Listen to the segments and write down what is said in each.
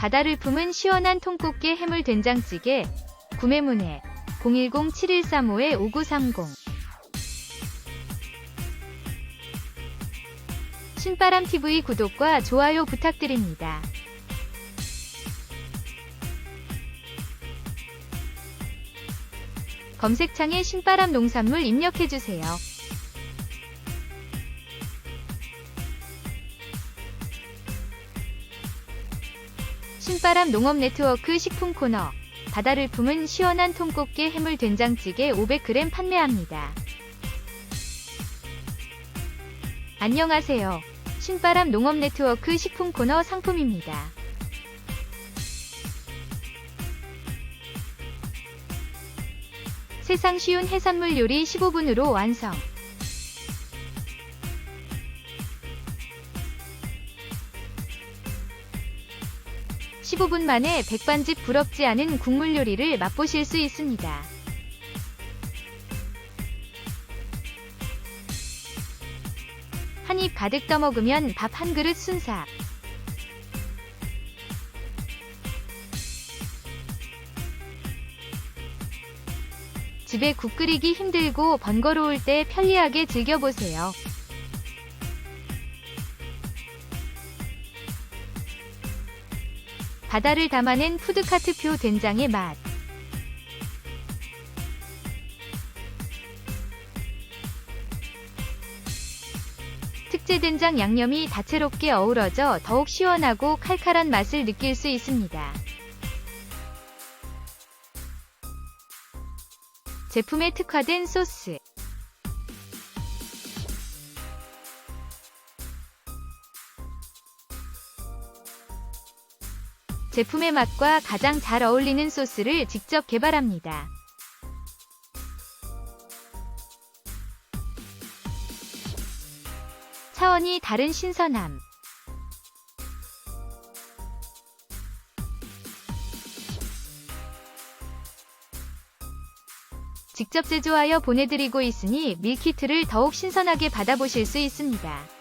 바다를 품은 시원한 통꽃게 해물 된장찌개 구매 문의 010-7135-5930 신바람TV 구독과 좋아요 부탁드립니다. 검색창에 신바람 농산물 입력해주세요. 신바람 농업 네트워크 식품 코너 바다를 품은 시원한 통꽃게 해물 된장찌개 500g 판매합니다. 안녕하세요. 신바람 농업 네트워크 식품 코너 상품입니다. 세상 쉬운 해산물 요리 15분으로 완성. (15분) 만에 백반집 부럽지 않은 국물 요리를 맛보실 수 있습니다. 한 입 가득 떠먹으면 밥 한 그릇 순삭. 집에 국 끓이기 힘들고 번거로울 때 편리하게 즐겨보세요. 바다를 담아낸 푸드카트표 된장의 맛. 특제 된장 양념이 다채롭게 어우러져 더욱 시원하고 칼칼한 맛을 느낄 수 있습니다. 제품에 특화된 소스. 제품의 맛과 가장 잘 어울리는 소스를 직접 개발합니다. 차원이 다른 신선함. 직접 제조하여 보내드리고 있으니 밀키트를 더욱 신선하게 받아보실 수 있습니다.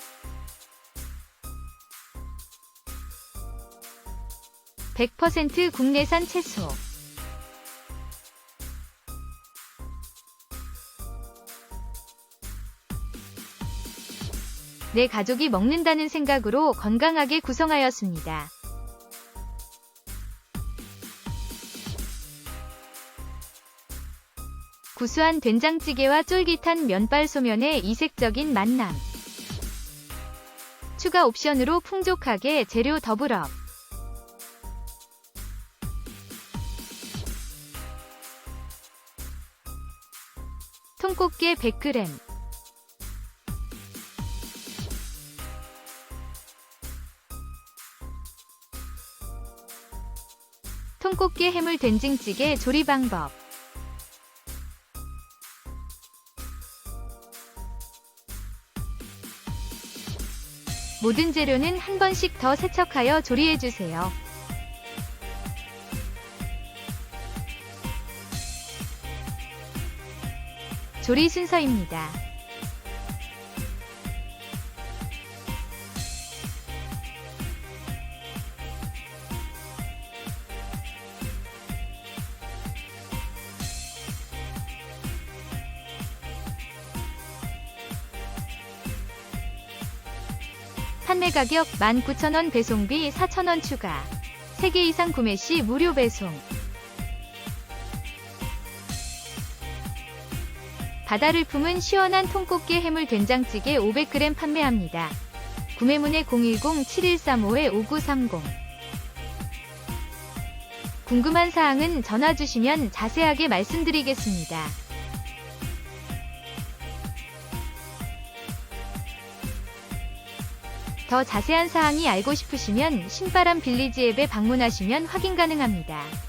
(100%) 국내산 채소 내 가족이 먹는다는 생각으로 건강하게 구성하였습니다. 구수한 된장찌개와 쫄깃한 면발 소면의 이색적인 만남. 추가 옵션으로 풍족하게 재료 더불어 통꽃게 100g 통꽃게 해물 된장찌개 조리 방법 모든 재료는 한 번씩 더 세척하여 조리해주세요. 조리 순서입니다. 판매 가격 19,000원 배송비 4,000원 추가. 3개 이상 구매 시 무료 배송. 바다를 품은 시원한 통꽃게 해물 된장찌개 500g 판매합니다. 구매문의 010-7135-5930 궁금한 사항은 전화 주시면 자세하게 말씀드리겠습니다. 더 자세한 사항이 알고 싶으시면 신바람 빌리지 앱에 방문하시면 확인 가능합니다.